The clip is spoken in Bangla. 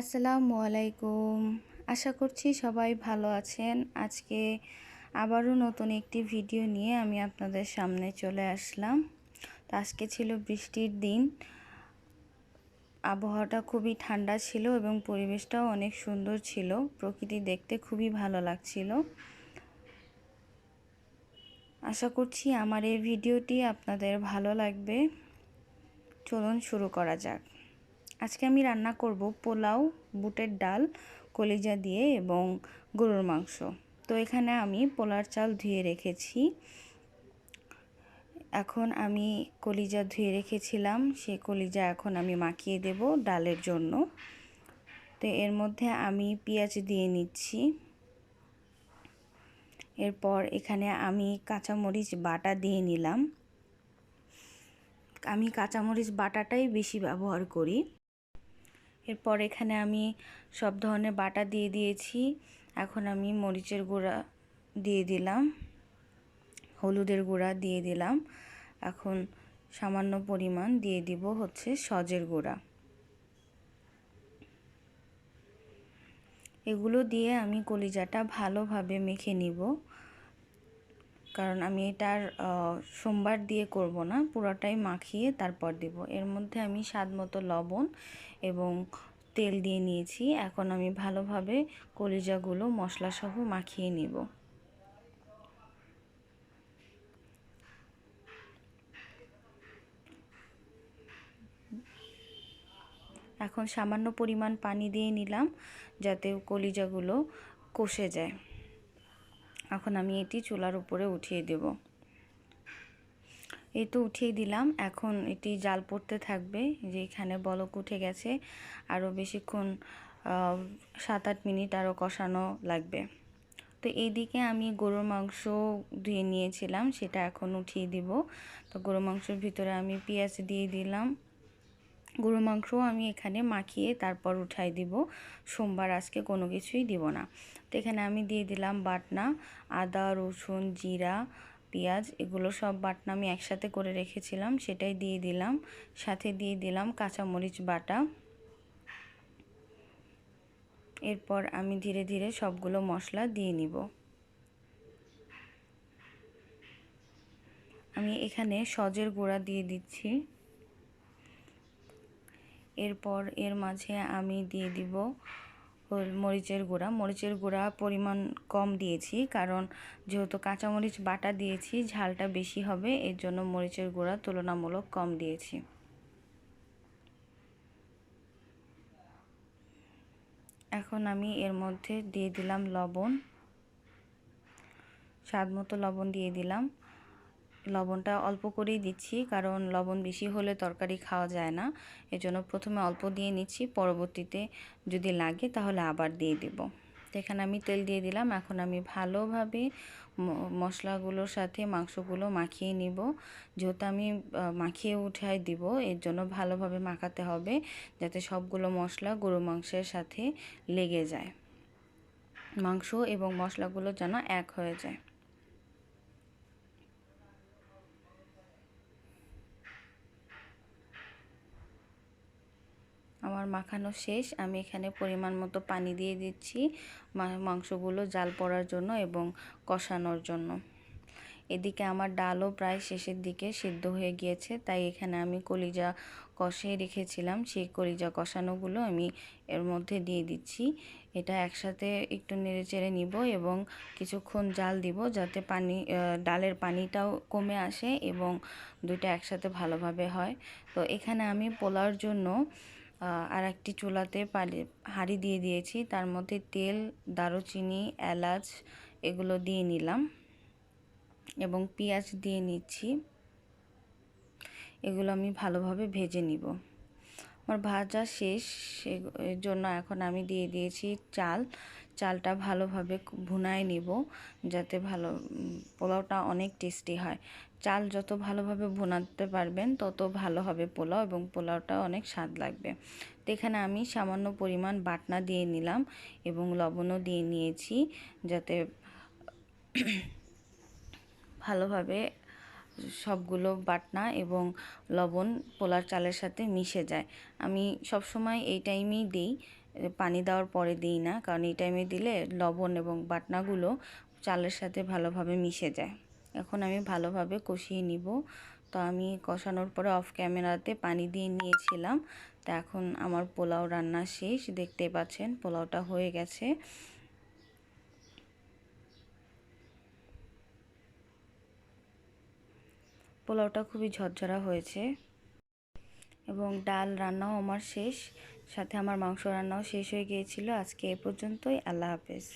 আসসালামু আলাইকুম। আশা করছি সবাই ভালো আছেন। আজকে আবারও নতুন একটি ভিডিও নিয়ে আমি আপনাদের সামনে চলে আসলাম। তো আজকে ছিল বৃষ্টির দিন। আবহাওয়াটা খুবই ঠান্ডা ছিল এবং পরিবেশটাও অনেক সুন্দর ছিল। প্রকৃতি দেখতে খুবই ভালো লাগছিল। আশা করছি আমার এই ভিডিওটি আপনাদের ভালো লাগবে। চলুন শুরু করা যাক। আজকে আমি রান্না করব পোলাও, বুটের ডাল, কলিজা দিয়ে এবং গরুর মাংস। তো এখানে আমি পোলার চাল ধুয়ে রেখেছি। এখন আমি কলিজা ধুয়ে রেখেছিলাম, সে কলিজা এখন আমি মাখিয়ে দেব ডালের জন্য। তো এর মধ্যে আমি পেঁয়াজ দিয়ে নিচ্ছি। এরপর এখানে আমি কাঁচামরিচ বাটা দিয়ে নিলাম। আমি কাঁচামরিচ বাটাটাই বেশি ব্যবহার করি। এরপর এখানে আমি সব ধরনের বাটা দিয়ে দিয়েছি। এখন আমি মরিচের গুঁড়া দিয়ে দিলাম, হলুদের গুঁড়া দিয়ে দিলাম। এখন সামান্য পরিমাণ দিয়ে দিব হচ্ছে সজের গুঁড়া। এগুলো দিয়ে আমি কলিজাটা ভালোভাবে মেখে নিব। কারণ আমি এটার সোমবার দিয়ে করব না, পুরোটাই মাখিয়ে তারপর দিব। এর মধ্যে আমি স্বাদ মতো লবণ এবং তেল দিয়ে নিয়েছি। এখন আমি ভালোভাবে কলিজাগুলো মশলাসহ মাখিয়ে নিব। এখন সামান্য পরিমাণ পানি দিয়ে নিলাম যাতে কলিজাগুলো কষে যায়। এখন আমি এটি চুলার উপরে উঠিয়ে দেব। এই তো উঠিয়ে দিলাম। এখন এটি জাল পড়তে থাকবে, যে এখানে বলক উঠে গেছে। আরও বেশিক্ষণ সাত আট মিনিট আরও কষানো লাগবে। তো এইদিকে আমি গরুর মাংস ধুয়ে নিয়েছিলাম, সেটা এখন উঠিয়ে দিব। তো গরুর মাংসের ভিতরে আমি পেঁয়াজ দিয়ে দিলাম। গরু মাংসও আমি এখানে মাখিয়ে তারপর উঠাই দিব। সোমবার আজকে কোনো কিছুই দিব না। তো এখানে আমি দিয়ে দিলাম বাটনা, আদা, রসুন, জিরা, পেঁয়াজ, এগুলো সব বাটনা আমি একসাথে করে রেখেছিলাম, সেটাই দিয়ে দিলাম। সাথে দিয়ে দিলাম কাঁচামরিচ বাটা। এরপর আমি ধীরে ধীরে সবগুলো মশলা দিয়ে নিব। আমি এখানে সজের গুঁড়া দিয়ে দিচ্ছি। এরপর এর মাঝে আমি দিয়ে দিব মরিচের গুঁড়া। মরিচের গুঁড়া পরিমাণ কম দিয়েছি কারণ যেহেতু কাঁচামরিচ বাটা দিয়েছি, ঝালটা বেশি হবে, এর জন্য মরিচের গুঁড়া তুলনামূলক কম দিয়েছি। এখন আমি এর মধ্যে দিয়ে দিলাম লবণ। স্বাদ মতো লবণ দিয়ে দিলাম। লবণটা অল্প করেই দিচ্ছি, কারণ লবণ বেশি হলে তরকারি খাওয়া যায় না। এজন্য প্রথমে অল্প দিয়ে নিচ্ছি, পরবর্তীতে যদি লাগে তাহলে আবার দিয়ে দেব। এখানে আমি তেল দিয়ে দিলাম, এখন আমি ভালোভাবে মশলাগুলোর সাথে মাংসগুলো মাখিয়ে নিব। যেহেতু আমি মাখিয়ে উঠাই দিব, এর জন্য ভালোভাবে মাখাতে হবে, যাতে সবগুলো মশলা গরু মাংসের সাথে লেগে যায়। মাংস এবং মশলাগুলো যেন এক হয়ে যায়। আমার মাখানো শেষ। আমি এখানে পরিমাণ মতো পানি দিয়ে দিচ্ছি মাংসগুলো জাল পড়ার জন্য এবং কষানোর জন্য। এদিকে আমার ডালও প্রায় শেষের দিকে সিদ্ধ হয়ে গিয়েছে, তাই এখানে আমি কলিজা কষে রেখেছিলাম। সেই কলিজা কষানোগুলো আমি এর মধ্যে দিয়ে দিচ্ছি। এটা একসাথে একটু নেড়ে চেড়ে নিব এবং কিছুক্ষণ জাল দিব যাতে পানি ডালের পানিটাও কমে আসে এবং দুইটা একসাথে ভালোভাবে হয়। তো এখানে আমি পোলার জন্য আর একটি চুলাতে পালি, হাঁড়ি দিয়ে দিয়েছি। তার মধ্যে তেল, দারুচিনি, এলাচ এগুলো দিয়ে নিলাম এবং পেঁয়াজ দিয়ে নিচ্ছি। এগুলো আমি ভালোভাবে ভেজে নিব। আমার ভাজা শেষ এর জন্য এখন আমি দিয়ে দিয়েছি চাল। চালটা ভালোভাবে ভুনায় নিব যাতে ভালো পোলাওটা অনেক টেস্টি হয়। চাল যত ভালোভাবে ভুনাতে পারবেন তত ভালো হবে পোলাও এবং পোলাওটা অনেক স্বাদ লাগবে। তো এখানে আমি সামান্য পরিমাণ বাটনা দিয়ে নিলাম এবং লবণও দিয়ে নিয়েছি যাতে ভালোভাবে সবগুলো বাটনা এবং লবণ পোলার চালের সাথে মিশে যায়। আমি সব সময় এই টাইমেই দিই পানি দেওয়ার পরে দিই না, কারণ এই টাইমে দিলে লবণ এবং বাটনাগুলো চালের সাথে ভালোভাবে মিশে যায়। এখন আমি ভালোভাবে কষিয়ে নিব। তো আমি কষানোর পরে অফ ক্যামেরাতে পানি দিয়ে নিয়েছিলাম। তো এখন আমার পোলাও রান্না শেষ দেখতে পাচ্ছেন পোলাওটা হয়ে গেছে। পোলাওটা খুবই ঝরঝরা হয়েছে। এবং ডাল রান্নাও আমার শেষ। সাথে আমার মাংস রান্নাও শেষ হয়ে গিয়েছিল। আজকে এ পর্যন্তই। আল্লাহ হাফেজ।